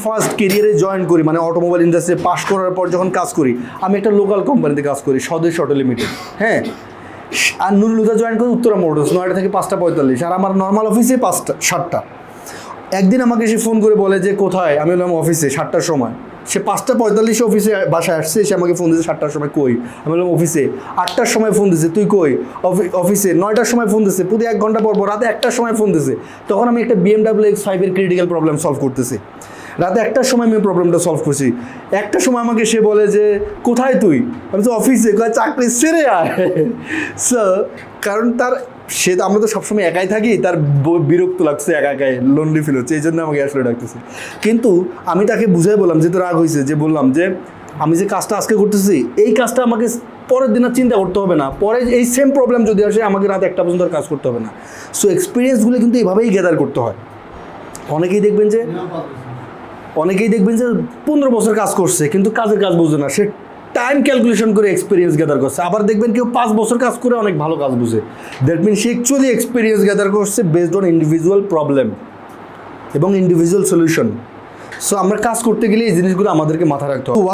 First কেরিয়ারে join করি মানে অটোমোবাইল ইন্ডাস্ট্রি পাশ করার পর যখন কাজ করি, আমি একটা লোকাল কোম্পানিতে কাজ করি, স্বদেশ অটো লিমিটেড হ্যাঁ? আর নুরুলুদা জয়েন করি উত্তরা মোটরস নয়টা থেকে পাঁচটা পঁয়তাল্লিশ। আর আমার নর্মাল অফিসে পাঁচটা, সাতটা। একদিন আমাকে সে ফোন করে বলে যে, কোথায়? আমি বললাম, অফিসে, সাতটার সময়। সে পাঁচটা পঁয়তাল্লিশে অফিসে বাসায় আসছে সে আমাকে ফোন দিয়েছে, সাতটার সময় কই? আমি বললাম, অফিসে। আটটার সময় ফোন দিছে তুই কই? অফি- অফিসে নয়টার সময় ফোন দিছে প্রতি এক ঘণ্টা পর পর, রাতে একটার সময় ফোন দিছে তখন আমি একটা বিএমডাব্লিউ এক্স ফাইভের ক্রিটিক্যাল প্রবলেম সলভ করতেছি। রাতে একটার সময় আমি প্রবলেমটা সলভ করছি। একটা সময় আমাকে সে বলে যে, কোথায় তুই? আমি তো অফিসে। চাকরি সেরে আয়। সো কারণ তার, সে তো, আমরা তো সবসময় একাই থাকি, তার বিরক্ত লাগছে, একা একাই লোনলি ফিল হচ্ছে এই জন্য আমাকে আসলে ডাকতেছে। কিন্তু আমি তাকে বুঝাই বললাম, যেহেতু রাগ হয়েছে, যে বললাম যে, আমি যে কাজটা আজকে করতেছি, এই কাজটা আমাকে পরের দিন আর চিন্তা করতে হবে না। পরে এই সেম প্রবলেম যদি আসে, আমাকে রাত একটা পর্যন্ত কাজ করতে হবে না। সো এক্সপিরিয়েন্সগুলো কিন্তু এভাবেই গ্যাদার করতে হয়। অনেকেই দেখবেন যে অনেকেই দেখবেন যে পনেরো বছর কাজ করছে, কিন্তু কাজের কাজ বুঝে না। সে টাইম ক্যালকুলেশন করে এক্সপিরিয়েন্স গ্যাদার করছে। আবার দেখবেন কেউ পাঁচ বছর কাজ করে অনেক ভালো কাজ বুঝে। দ্যাট মিন সে অ্যাকচুয়ালি এক্সপিরিয়েন্স গ্যাদার করছে বেসড অন ইন্ডিভিজুয়াল প্রবলেম এবং ইন্ডিভিজুয়াল সলিউশন সো আমরা কাজ করতে গেলে এই জিনিসগুলো আমাদেরকে মাথায় রাখতে হবে।